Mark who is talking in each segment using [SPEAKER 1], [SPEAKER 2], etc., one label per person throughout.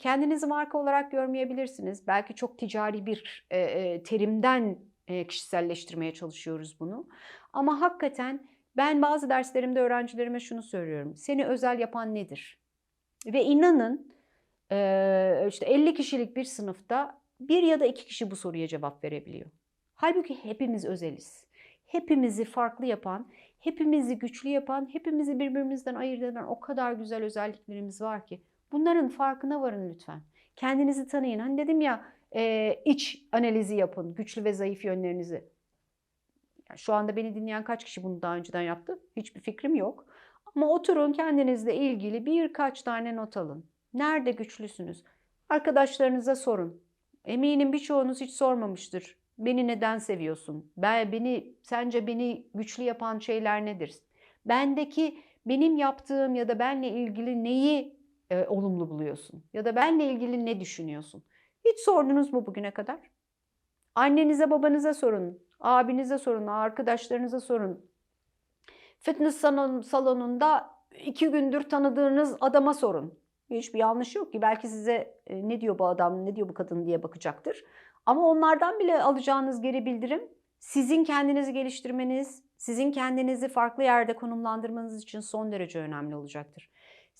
[SPEAKER 1] Kendinizi marka olarak görmeyebilirsiniz. Belki çok ticari bir e, e, terimden e, kişiselleştirmeye çalışıyoruz bunu. Ama hakikaten ben bazı derslerimde öğrencilerime şunu söylüyorum. Seni özel yapan nedir? Ve inanın e, işte 50 kişilik bir sınıfta bir ya da iki kişi bu soruya cevap verebiliyor. Halbuki hepimiz özeliz. Hepimizi farklı yapan, hepimizi güçlü yapan, hepimizi birbirimizden ayırt eden o kadar güzel özelliklerimiz var ki. Bunların farkına varın lütfen. Kendinizi tanıyın. Hani dedim ya e, iç analizi yapın, güçlü ve zayıf yönlerinizi. Yani şu anda beni dinleyen kaç kişi bunu daha önceden yaptı? Hiçbir fikrim yok. Ama oturun kendinizle ilgili birkaç tane not alın. Nerede güçlüsünüz? Arkadaşlarınıza sorun. Eminim birçoğunuz hiç sormamıştır. Beni neden seviyorsun? Ben beni sence beni güçlü yapan şeyler nedir? Bendeki benim yaptığım ya da benle ilgili neyi e, olumlu buluyorsun? Ya da benle ilgili ne düşünüyorsun? Hiç sordunuz mu bugüne kadar? Annenize, babanıza sorun, abinize sorun, arkadaşlarınıza sorun. Fitness salon, salonunda iki gündür tanıdığınız adama sorun. Hiçbir yanlış yok ki. Belki size e, ne diyor bu adam, ne diyor bu kadın diye bakacaktır. Ama onlardan bile alacağınız geri bildirim sizin kendinizi geliştirmeniz, sizin kendinizi farklı yerde konumlandırmanız için son derece önemli olacaktır.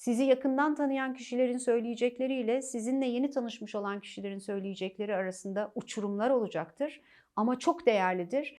[SPEAKER 1] Sizi yakından tanıyan kişilerin söyleyecekleriyle sizinle yeni tanışmış olan kişilerin söyleyecekleri arasında uçurumlar olacaktır ama çok değerlidir.